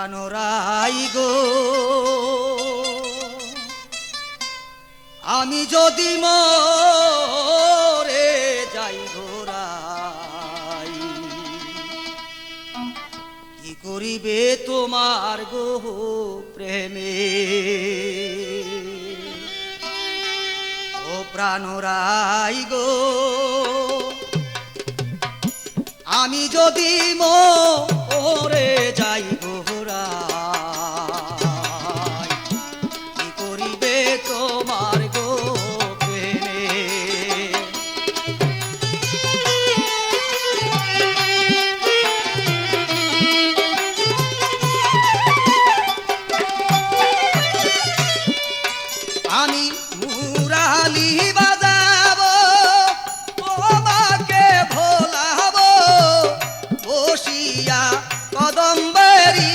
প্রাণরাই গো। আমি যদি মরে যাই ঘোরাই কি করিবে তোমার গো প্রেমে? ও প্রাণরাই গো, আমি যদি মরে যাই বসিয়া কদম্বরী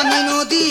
আমি নদী